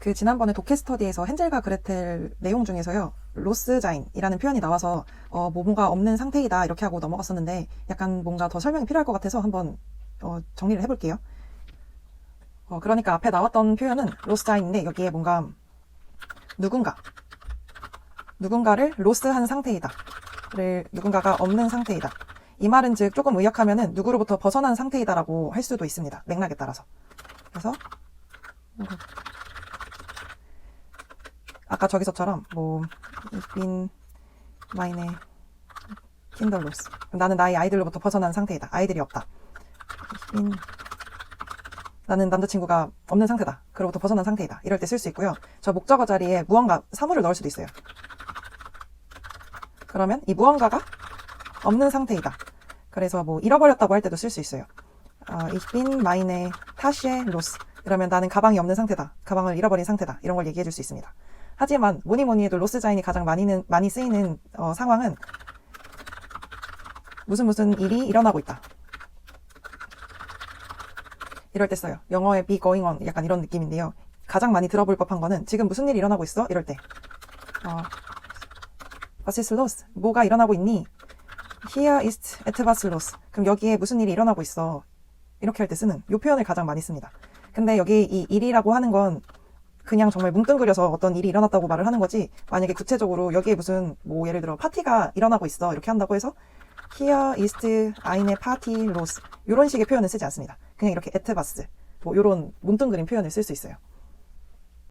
그 지난번에 도캐 스터디에서 헨젤과 그레텔 내용 중에서요. 로스자인이라는 표현이 나와서 어, 뭐 뭔가 없는 상태이다 이렇게 하고 넘어갔었는데 약간 뭔가 더 설명이 필요할 것 같아서 한번 어, 정리를 해볼게요. 어, 그러니까 앞에 나왔던 표현은 로스자인인데 여기에 뭔가 누군가 누군가를 로스한 상태이다를 누군가가 없는 상태이다. 이 말은 즉 조금 의역하면은 누구로부터 벗어난 상태이다라고 할 수도 있습니다. 맥락에 따라서. 그래서 아까 저기서처럼 뭐 bin meine kinderlos 나는 나의 아이들로부터 벗어난 상태이다. 아이들이 없다. bin 나는 남자친구가 없는 상태다. 그로부터 벗어난 상태이다. 이럴 때 쓸 수 있고요. 저 목적어 자리에 무언가 사물을 넣을 수도 있어요. 그러면 이 무언가가 없는 상태이다. 그래서 뭐 잃어버렸다고 할 때도 쓸 수 있어요. 어, ich bin meine Tasche los. 이러면 나는 가방이 없는 상태다. 가방을 잃어버린 상태다. 이런 걸 얘기해 줄 수 있습니다. 하지만 뭐니 뭐니 해도 로스 자인이 가장 많이는, 많이 쓰이는 어, 상황은 무슨 무슨 일이 일어나고 있다. 이럴 때 써요. 영어의 be going on 약간 이런 느낌인데요. 가장 많이 들어볼 법한 거는 지금 무슨 일이 일어나고 있어? 이럴 때. 어, was ist los? 뭐가 일어나고 있니? Here is etwas los. 그럼 여기에 무슨 일이 일어나고 있어? 이렇게 할 때 쓰는 이 표현을 가장 많이 씁니다. 근데 여기 이 일이라고 하는 건 그냥 정말 뭉뚱그려서 어떤 일이 일어났다고 말을 하는 거지 만약에 구체적으로 여기에 무슨 뭐 예를 들어 파티가 일어나고 있어 이렇게 한다고 해서 Here is eine Party los 이런 식의 표현을 쓰지 않습니다. 그냥 이렇게 etwas 뭐 이런 뭉뚱그린 표현을 쓸 수 있어요.